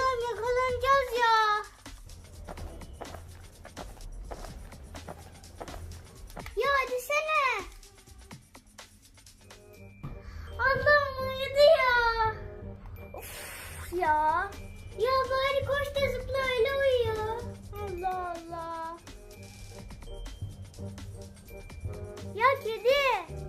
saklanacağız ya. Ya hadi sene. Allah'ım uyudu ya. Of ya. Ya bari koş da zıpla öyle uyu. Allah Allah. Ya kedi.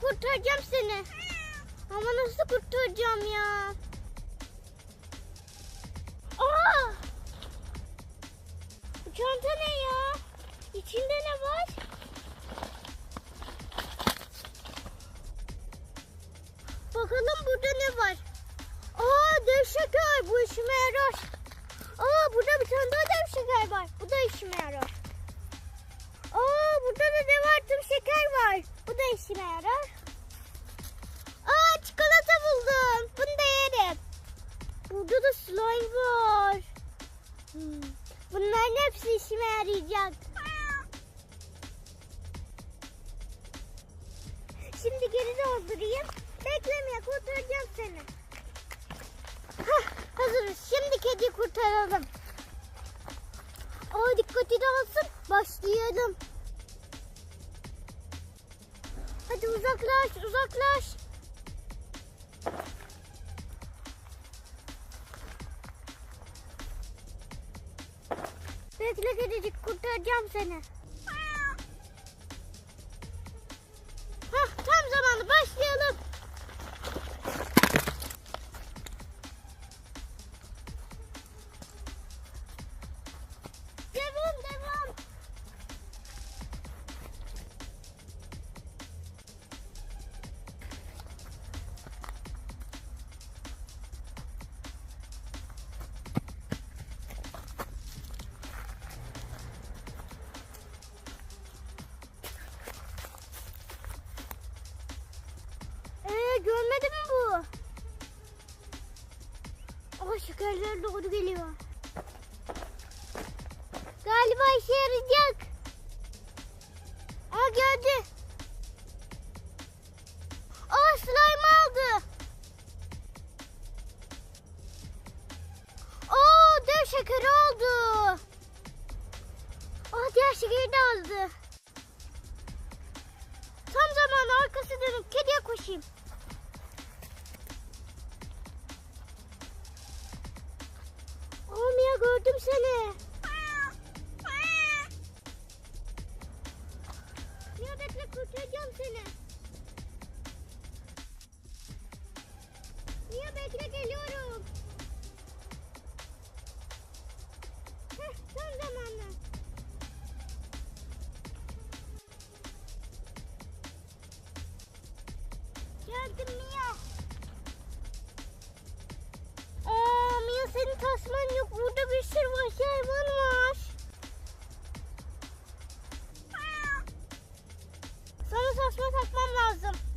Kurtaracağım seni. Ama nasıl kurtaracağım ya? Aa! Bu çanta ne ya? İçinde ne var? Bakalım burada ne var? Aa dev şeker bu işime yarar. Aa burada bir tane daha dev şeker var. Bu da işime yarar. İşime yarar. Aa çikolata buldum. Bunu da yerim. Burada da slime var. Hmm. Bunların hepsi işime yarayacak. Şimdi geri doldurayım. Beklemeye kurtaracağım seni. Hah, hazırız. Şimdi kedi kurtaralım. Aa dikkati dağılsın. Başlayalım. Hadi uzaklaş, uzaklaş. Bekle kedicik kurtaracağım seni. Görmedi mi bu? Aa şekerler doğru geliyor. Galiba işe yarayacak. Aa geldi. Aa slime aldı. Aa dev şekeri aldı. Aa diğer şekeri de aldı. Tam zamanı arkası dönüp kediye koşayım. Gördüm seni. Mia bekle kurtaracağım seni. Mia bekle geliyorum. Heh, tam zamanı. thousand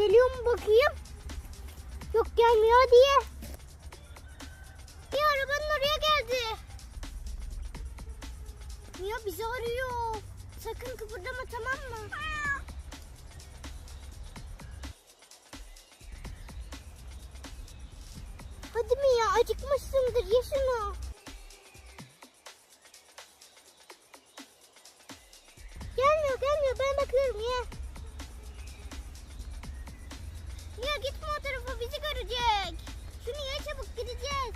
Geliyor mu bakayım? Yok gelmiyor diye. Bir arabanın oraya geldi. Mia bizi arıyor. Sakın kıpırdama tamam mı? Hadi Mia acıkmışsındır ye şunu. Gelmiyor gelmiyor ben bakıyorum ye. Gitme o tarafa bizi görecek. Şunu ye çabuk gideceğiz.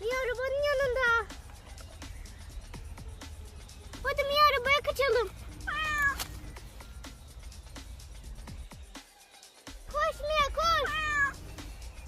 Mia arabanın yanında.